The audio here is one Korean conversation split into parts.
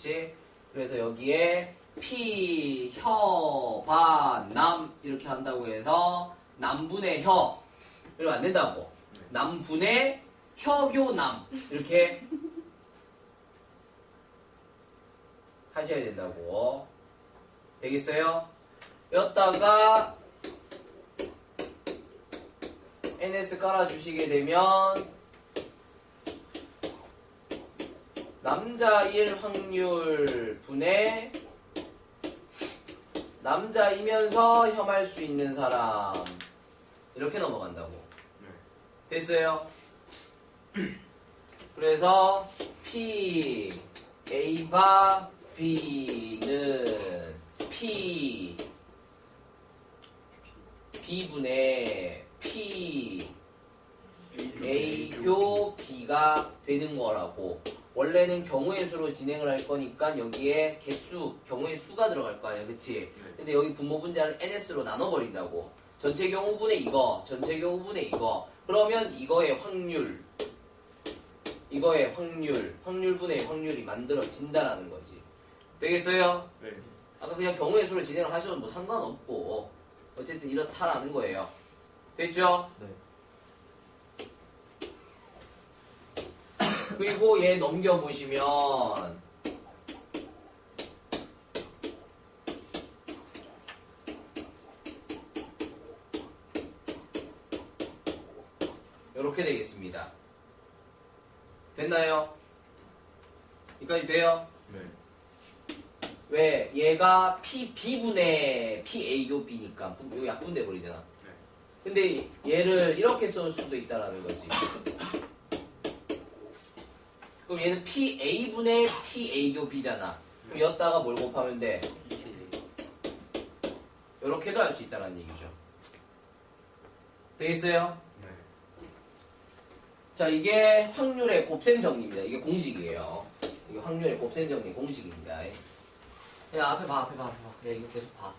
그치? 그래서 여기에 피, 혀, 바, 남 이렇게 한다고 해서 남분의 혀 이러면 안 된다고 남분의 혀교남 이렇게 하셔야 된다고 되겠어요? 여기다가 ns 깔아주시게 되면 남자일 확률 분의 남자이면서 혐할 수 있는 사람. 이렇게 넘어간다고. 됐어요? 그래서 P A바 B는 P. B분의 P. A교 B가 되는 거라고 원래는 경우의 수로 진행을 할 거니까 여기에 개수, 경우의 수가 들어갈 거 아니야 그치? 근데 여기 분모 분자를 NS로 나눠버린다고 전체 경우분의 이거, 전체 경우분의 이거 그러면 이거의 확률 이거의 확률, 확률분의 확률이 만들어진다라는 거지 되겠어요? 네. 아까 그냥 경우의 수로 진행을 하셔도 뭐 상관없고 어쨌든 이렇다라는 거예요. 됐죠? 네. 그리고 얘 넘겨보시면 이렇게 되겠습니다. 됐나요? 여기까지 돼요? 네. 왜? 얘가 P, B분의 PA교 B니까 이거 약분돼 버리잖아. 네. 근데 얘를 이렇게 쓸 수도 있다라는 거지. 그럼 얘는 PA분의 PA교 B잖아. 그럼 여기다가 뭘 곱하면 돼? 이렇게도 할 수 있다는 얘기죠. 되겠어요? 네. 자, 이게 확률의 곱셈 정리입니다. 이게 공식이에요. 이게 확률의 곱셈 정리 공식입니다. 그냥 앞에 봐, 앞에 봐, 앞에 봐. 그냥 이거 계속 봐.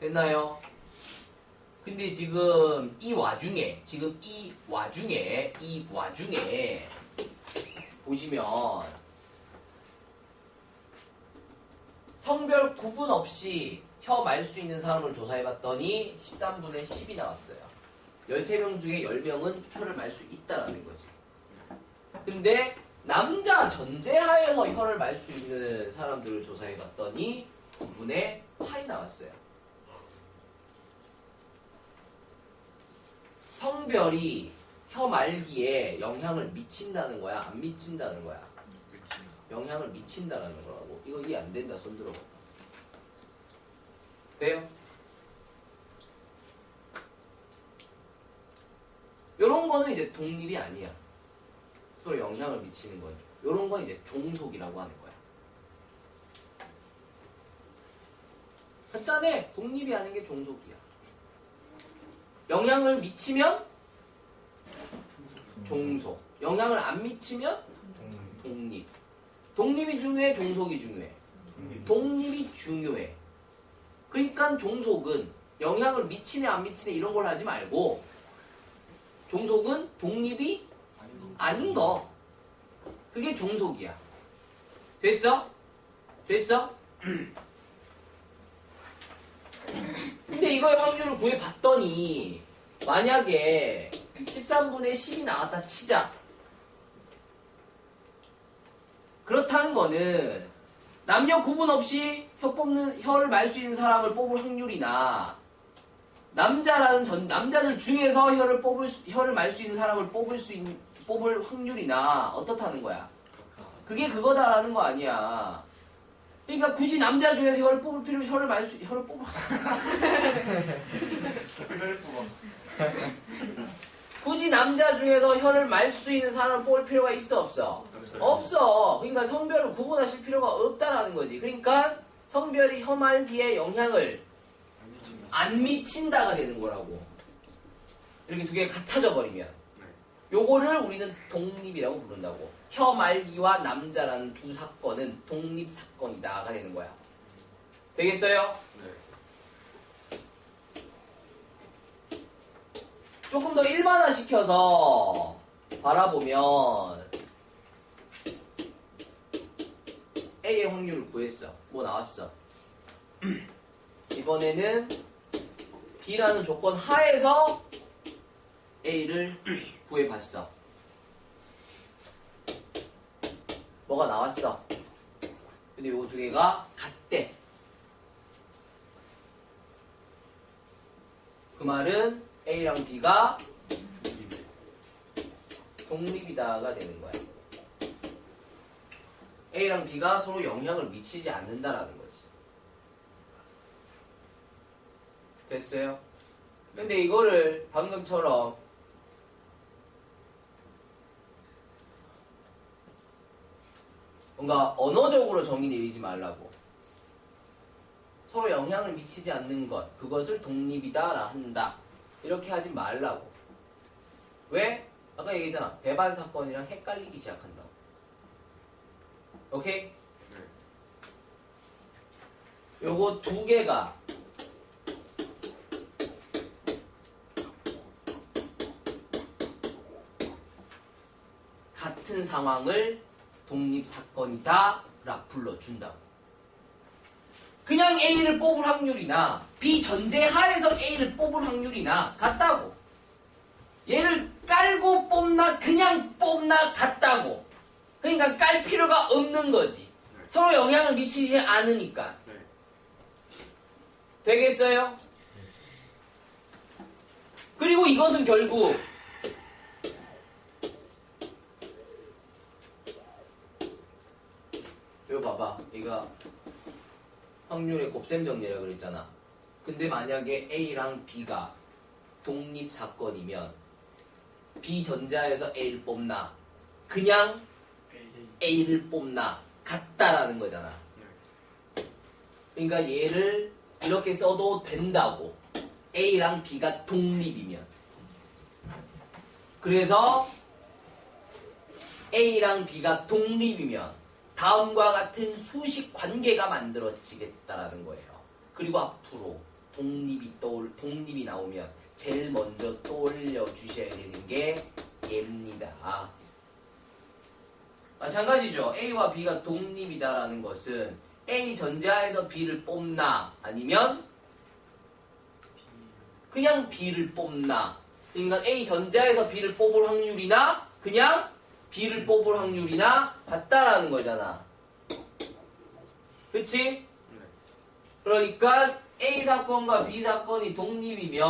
됐나요? 근데 지금 이 와중에, 지금 이 와중에, 이 와중에, 보시면, 성별 구분 없이 혀 말 수 있는 사람을 조사해봤더니 13분의 10이 나왔어요. 13명 중에 10명은 혀를 말 수 있다라는 거지. 근데 남자 전제하에서 혀를 말 수 있는 사람들을 조사해봤더니 9분의 8이 나왔어요. 성별이 혀 말기에 영향을 미친다는 거야? 안 미친다는 거야? 영향을 미친다라는 거라고. 이거 이해 안 된다. 손 들어봐. 돼요? 요런 거는 이제 독립이 아니야. 서로 영향을 미치는 건. 요런 건 이제 종속이라고 하는 거야. 간단해. 독립이 아닌 게 종속이야. 영향을 미치면 종속. 영향을 안 미치면 독립. 독립이 중요해, 종속이 중요해. 독립이 중요해. 그러니까 종속은 영향을 미치네 안 미치네 이런 걸 하지 말고 종속은 독립이 아닌 거. 그게 종속이야. 됐어? 됐어? 근데 이거의 확률을 구해봤더니 만약에 13분의 10이 나왔다 치자. 그렇다는 거는 남녀 구분 없이 혀 뽑는 혀를 말 수 있는 사람을 뽑을 확률이나 남자라는 전 남자들 중에서 혀를 뽑을 수- 혀를 말 수 있는 사람을 뽑을 수 있는 뽑을 확률이나 어떻다는 거야? 그게 그거다라는 거 아니야. 그러니까 굳이 남자 중에서 혀를 뽑을 필요 혀를 말 수 혀를 뽑을 굳이 남자 중에서 혀를 말 수 있는 사람을 뽑을 필요가 있어 없어? 없어요. 없어. 그러니까 성별을 구분하실 필요가 없다라는 거지. 그러니까 성별이 혐알기에 영향을 안 미친다가 되는 거라고. 이렇게 두 개가 같아져 버리면. 요거를 우리는 독립이라고 부른다고. 혐알기와 남자라는 두 사건은 독립 사건이다가 되는 거야. 되겠어요? 네. 조금 더 일반화 시켜서 바라보면 A의 확률을 구했어. 뭐 나왔어? 이번에는 B라는 조건 하에서 A를 구해봤어. 뭐가 나왔어? 근데 요거 두 개가 같대. 그 말은 A랑 B가 독립이다가 되는 거야. A랑 B가 서로 영향을 미치지 않는다라는 거지. 됐어요? 근데 이거를 방금처럼 뭔가 언어적으로 정의 내리지 말라고. 서로 영향을 미치지 않는 것, 그것을 독립이다 한다. 이렇게 하지 말라고. 왜? 아까 얘기했잖아. 배반 사건이랑 헷갈리기 시작한다고. 오케이? 요거 두 개가 같은 상황을 독립 사건이다 라 불러준다고. 그냥 A를 뽑을 확률이나 B 전제 하에서 A를 뽑을 확률이나 같다고. 얘를 깔고 뽑나 그냥 뽑나 같다고. 그러니까 깔 필요가 없는 거지. 서로 영향을 미치지 않으니까. 네. 되겠어요? 그리고 이것은 결국 이거 봐봐. 이거 확률의 곱셈 정리라 그랬잖아. 근데 만약에 A랑 B가 독립 사건이면 B 전자에서 A를 뽑나 그냥 A를 뽑나 같다라는 거잖아. 그러니까 얘를 이렇게 써도 된다고. A랑 B가 독립이면. 그래서 A랑 B가 독립이면 다음과 같은 수식 관계가 만들어지겠다라는 거예요. 그리고 앞으로 독립이 떠올 독립이 나오면 제일 먼저 떠올려 주셔야 되는 게 얘입니다. 마찬가지죠. A와 B가 독립이다라는 것은 A 전자에서 B를 뽑나 아니면 그냥 B를 뽑나 그러니까 A 전자에서 B를 뽑을 확률이나 그냥 B를 뽑을 확률이나 같다라는 거잖아. 그치? 그러니까 A 사건과 B 사건이 독립이면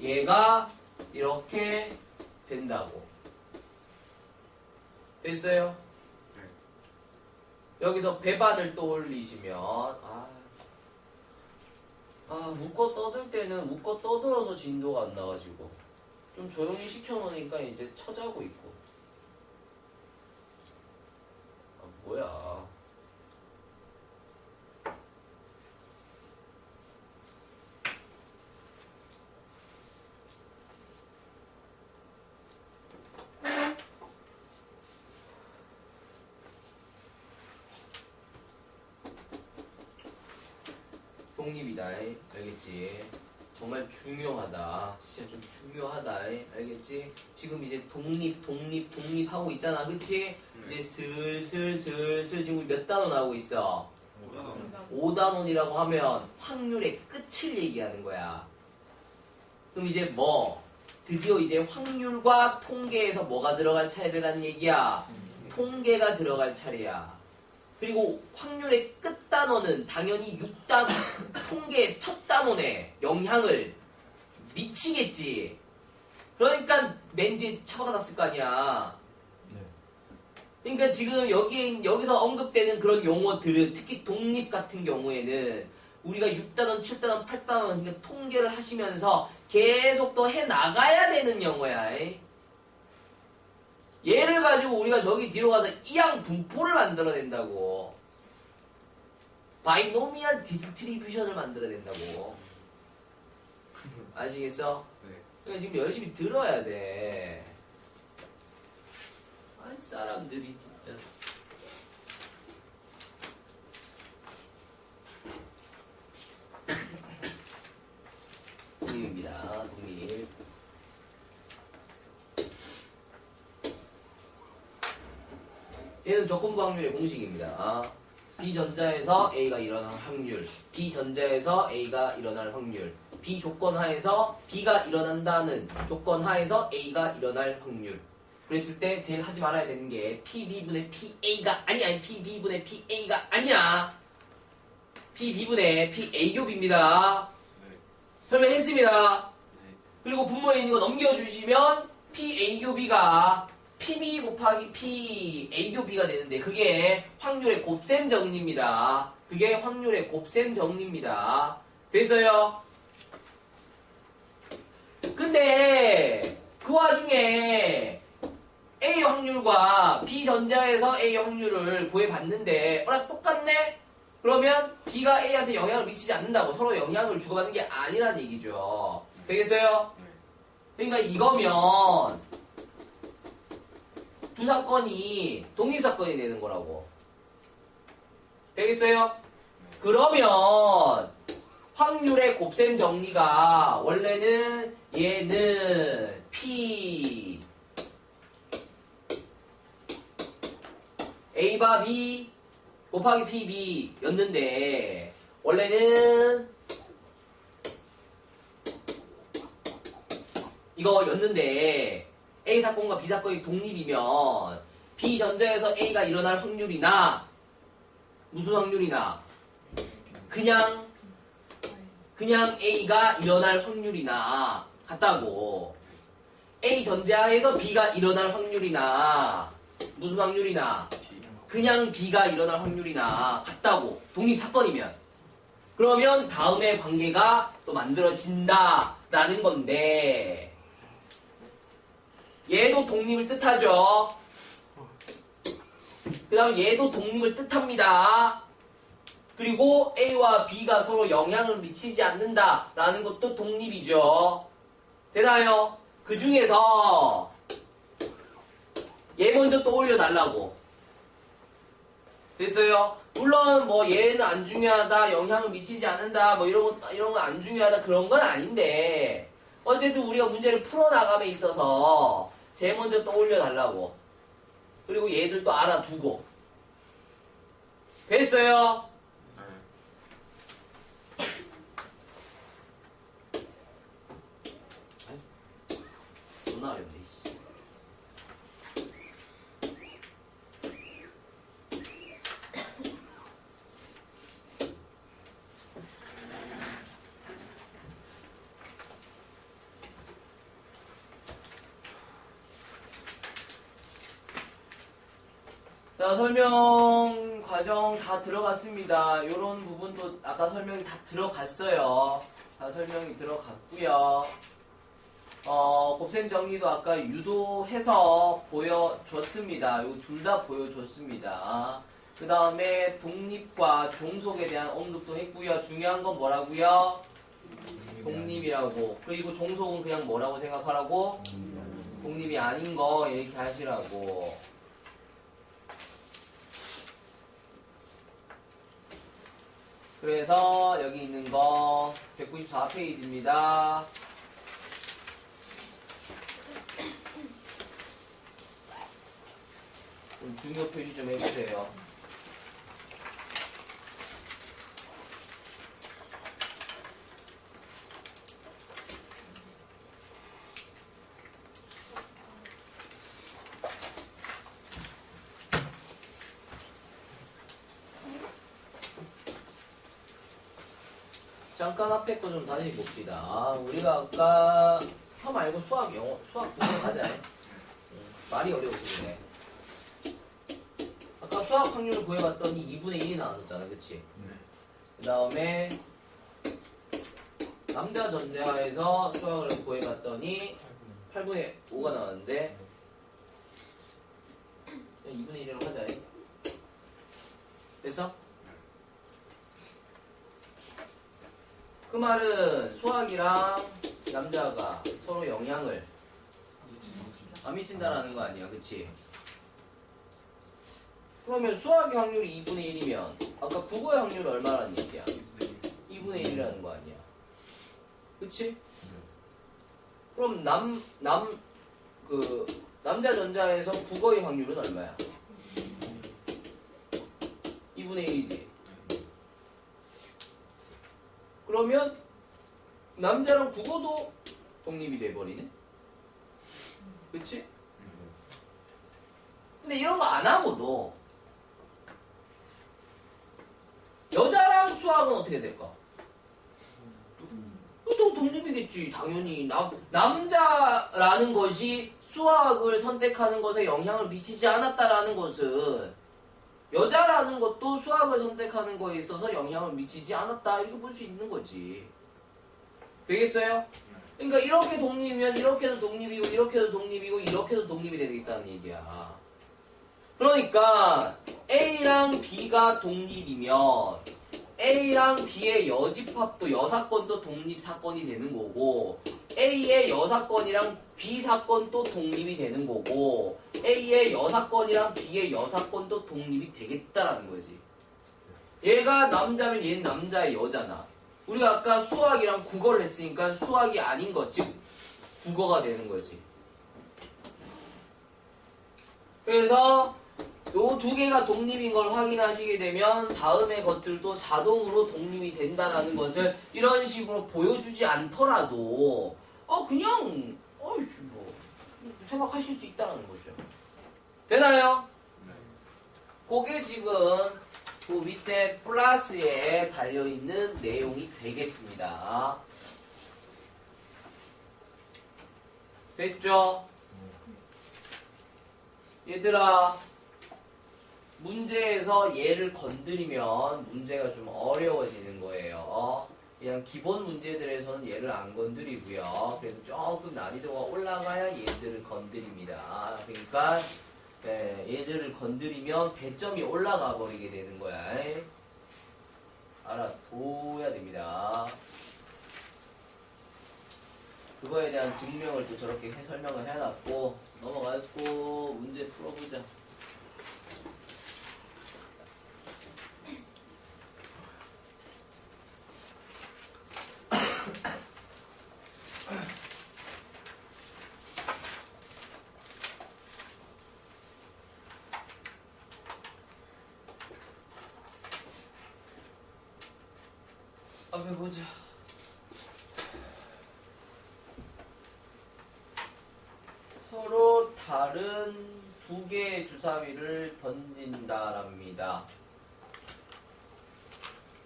얘가 이렇게 된다고. 됐어요? 네. 여기서 배반을 떠올리시면 아, 아 묶어 떠들 때는 묶어 떠들어서 진도가 안 나가지고 좀 조용히 시켜놓으니까 이제 처자고 있고 아 뭐야 독립이다 알겠지? 정말 중요하다. 진짜 좀 중요하다 알겠지? 지금 이제 독립 독립 독립하고 있잖아. 그치? 이제 슬슬 슬슬 지금 몇 단원 나오고 있어? 5단원이라고 하면 확률의 끝을 얘기하는 거야. 그럼 이제 뭐? 드디어 이제 확률과 통계에서 뭐가 들어갈 차례라는 얘기야? 통계가 들어갈 차례야 그리고 확률의 끝단원은 당연히 6단원, 통계의 첫 단원에 영향을 미치겠지. 그러니까 맨 뒤에 처박아놨을 거 아니야. 그러니까 지금 여기, 여기서 언급되는 그런 용어들은 특히 독립 같은 경우에는 우리가 6단원, 7단원, 8단원 그러니까 통계를 하시면서 계속 더해 나가야 되는 용어야. 이. 얘를 가지고 우리가 저기 뒤로 가서 이항 분포를 만들어낸다고. 바이노미얼 디스트리뷰션을 만들어낸다고. 아시겠어? 네. 그러니까 지금 열심히 들어야 돼. 아이 사람들이 진짜. 독립입니다. 독립. 얘는 조건부 확률의 공식입니다. 아, B전자에서 A가 일어날 확률, B전자에서 A가 일어날 확률, B조건 하에서 B가 일어난다는 조건 하에서 A가 일어날 확률. 그랬을 때 제일 하지 말아야 되는 게 PB분의 PA가 아니 아니 PB분의 PA가 아니야. PB분의 PA교비입니다. 네. 설명했습니다. 네. 그리고 분모에 있는 거 넘겨주시면 PA교비가 PB 곱하기 PA교비가 되는데 그게 확률의 곱셈 정리입니다. 그게 확률의 곱셈 정리입니다. 됐어요? 근데 그 와중에 A 확률과 B 전자에서 A 확률을 구해봤는데 어라 똑같네? 그러면 B가 A한테 영향을 미치지 않는다고 서로 영향을 주고받는 게 아니란 얘기죠. 되겠어요? 네. 그러니까 이거면 두 사건이 독립 사건이 되는 거라고. 되겠어요? 그러면 확률의 곱셈 정리가 원래는 얘는 P A바 B 곱하기 PB였는데 원래는 이거 였는데 A 사건과 B 사건이 독립이면 B 전자에서 A가 일어날 확률이나 무슨 확률이나 그냥 그냥 A가 일어날 확률이나 같다고 A 전자에서 B가 일어날 확률이나 무슨 확률이나. 그냥 B가 일어날 확률이나 같다고 독립 사건이면 그러면 다음에 관계가 또 만들어진다라는 건데 얘도 독립을 뜻하죠. 그 다음 얘도 독립을 뜻합니다. 그리고 A와 B가 서로 영향을 미치지 않는다 라는 것도 독립이죠. 되나요? 그 중에서 얘 먼저 떠올려 달라고. 됐어요? 물론 뭐 얘는 안 중요하다, 영향을 미치지 않는다, 뭐 이런 거 이런 거 안 중요하다 그런 건 아닌데 어쨌든 우리가 문제를 풀어 나감에 있어서 쟤 먼저 떠올려 달라고. 그리고 얘들 또 알아두고. 됐어요? 네. 존나 어렵네. 씨. 자, 설명 과정 다 들어갔습니다. 요런 부분도 아까 설명이 다 들어갔어요. 다 설명이 들어갔고요. 어, 곱셈 정리도 아까 유도해서 보여줬습니다. 요둘다 보여줬습니다. 그 다음에 독립과 종속에 대한 언급도 했고요. 중요한 건 뭐라고요? 독립이라고. 그리고 종속은 그냥 뭐라고 생각하라고? 독립이 아닌 거 이렇게 하시라고. 그래서 여기 있는 거 194페이지입니다. 좀 중요 표시 좀 해주세요. 잠깐 앞에 거 좀 다시 봅시다. 아, 우리가 아까 혀 말고 수학 영어 수학 공부 가자. 응, 말이 어려워서 그래. 아까 수학 확률을 구해봤더니 2분의 1이 나왔었잖아, 그치? 네. 그 다음에 남자 전제하에서 수학을 구해봤더니 8분의 5가 나왔는데 2분의 1이라고 하자. 됐어? 그 말은 수학이랑 남자가 서로 영향을 안 미친다라는 거 아니야, 그치? 그러면 수학의 확률이 2분의 1이면 아까 국어의 확률은 얼마라는 얘기야? 2분의 1이라는 거 아니야? 그치? 그럼 남, 남, 그, 남자 전자에서 국어의 확률은 얼마야? 2분의 1이지. 그러면 남자랑 국어도 독립이 돼버리네. 그치? 근데 이런 거 안 하고도 여자랑 수학은 어떻게 될까? 또 독립이겠지 당연히 남, 남자라는 것이 수학을 선택하는 것에 영향을 미치지 않았다라는 것은 여자라는 것도 수학을 선택하는 거에 있어서 영향을 미치지 않았다. 이렇게 볼 수 있는 거지. 되겠어요? 그러니까 이렇게 독립이면 이렇게도 독립이고 이렇게도 독립이고 이렇게도 독립이 되겠다는 얘기야. 그러니까 A랑 B가 독립이면 A랑 B의 여집합도 여사건도 독립 사건이 되는 거고 A의 여사건이랑 B 사건도 독립이 되는 거고 A의 여사건이랑 B의 여사건도 독립이 되겠다라는 거지. 얘가 남자면 얘는 남자의 여자나 우리가 아까 수학이랑 국어를 했으니까 수학이 아닌 것, 즉 국어가 되는 거지. 그래서 요 두 개가 독립인 걸 확인하시게 되면 다음의 것들도 자동으로 독립이 된다라는 것을 이런 식으로 보여주지 않더라도 어 그냥 어이씨 뭐 생각하실 수 있다는 거죠. 되나요? 그게 지금 그 밑에 플러스에 달려있는 내용이 되겠습니다. 됐죠? 얘들아 문제에서 얘를 건드리면 문제가 좀 어려워지는 거예요. 그냥 기본 문제들에서는 얘를 안 건드리고요. 그래도 조금 난이도가 올라가야 얘들을 건드립니다. 그러니까 네, 얘들을 건드리면 배점이 올라가 버리게 되는 거야. 알아둬야 됩니다. 그거에 대한 증명을 또 저렇게 해- 설명을 해놨고 넘어가고 문제 풀어보자. 앞에 보자. 서로 다른 두 개의 주사위를 던진다랍니다.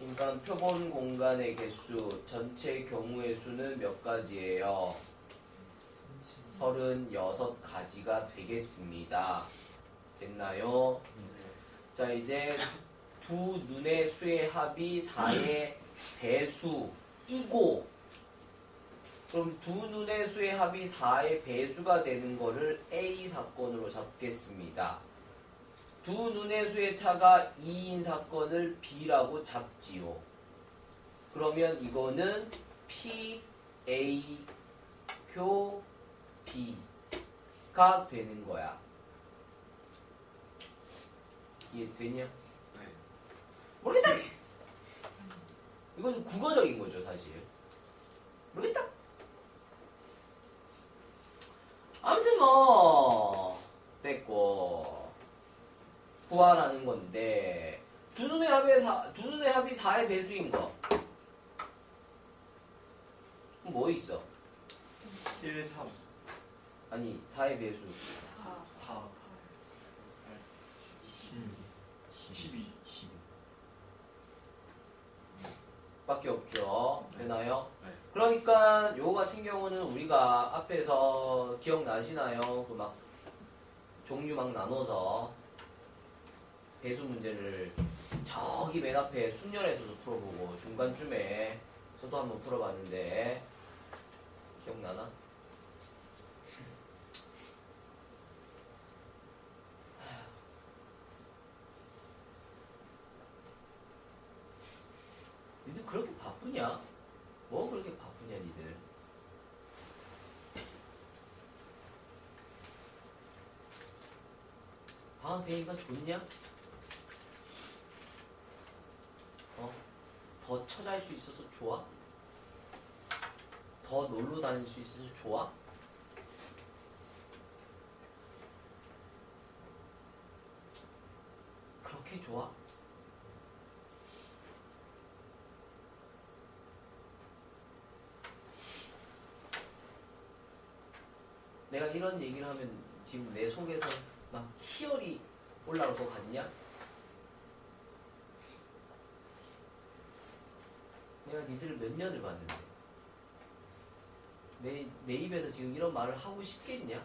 인간 표본 공간의 개수, 전체 경우의 수는 몇 가지예요? 36가지가 되겠습니다. 됐나요? 자, 이제 두 눈의 수의 합이 4의 배수이고 그럼 두 눈의 수의 합이 4의 배수가 되는 거를 A 사건으로 잡겠습니다. 두 눈의 수의 차가 2인 사건을 B라고 잡지요. 그러면 이거는 P, A, 교, B가 되는 거야. 이해 되냐? 모르겠다. 이건 국어적인 거죠, 사실. 모르겠다. 아무튼 뭐 됐고 구하라는 건데 두 눈의 합의 사, 두 눈의 합이 4의 배수인 거. 뭐 있어? 1, 3, 아니 4의 배수 4, 12, 12. 밖에 되나요? 네. 그러니까 요거 같은 경우는 우리가 앞에서 기억나시나요? 그 막 종류 막 나눠서 배수 문제를 저기 맨 앞에 순열에서도 풀어보고 중간쯤에 저도 한번 풀어봤는데 기억나나? 아 내가 좋냐? 어? 더 처자일 수 있어서 좋아? 더 놀러 다닐 수 있어서 좋아? 그렇게 좋아? 내가 이런 얘기를 하면 지금 내 속에서 막 희열이 올라올 것 같냐? 내가 니들을 몇 년을 봤는데 내, 내 입에서 지금 이런 말을 하고 싶겠냐?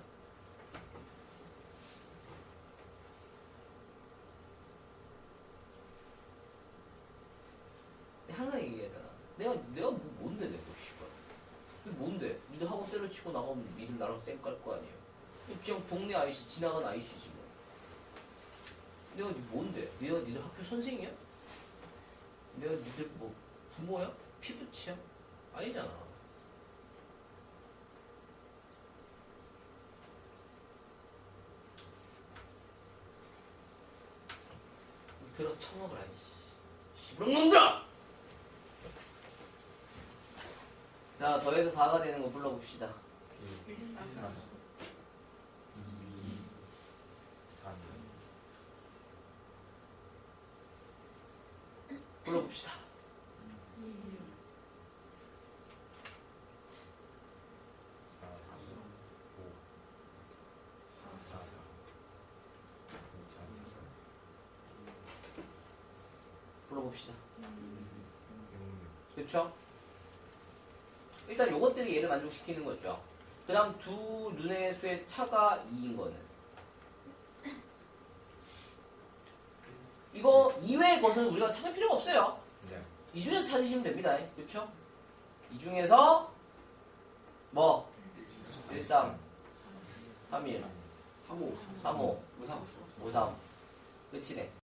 항상 얘기하잖아. 내가 내가 뭐, 뭔데 내가 씨발. 뭔데? 니들 학원 때려치고 나가면 니들 나랑 땡깔 거 아니에요. 그냥 동네 아이씨 지나간 아이씨지 뭐. 내가 니 뭔데? 내가 니들 학교 선생이야? 내가 니들 뭐 부모야? 피부치야? 아니잖아. 들어 처먹으라 이씨. 시부렁 놈들아! 자 더해서 4가 되는 거 불러봅시다. 2, 3, 불러봅시다. 4, 5, 4, 4, 5, 불러봅시다. 6, 그렇죠? 일단 요것들이 얘를 만족시키는 거죠. 그 다음 두 눈의 수의 차가 2인 거는 이거 이외의 것은 우리가 찾을 필요가 없어요. 네. 이 중에서 찾으시면 됩니다. 그렇죠? 이 중에서 뭐 1, 3, 3, 1, 3, 5, 3, 5, 5, 3, 5, 3 끝이네.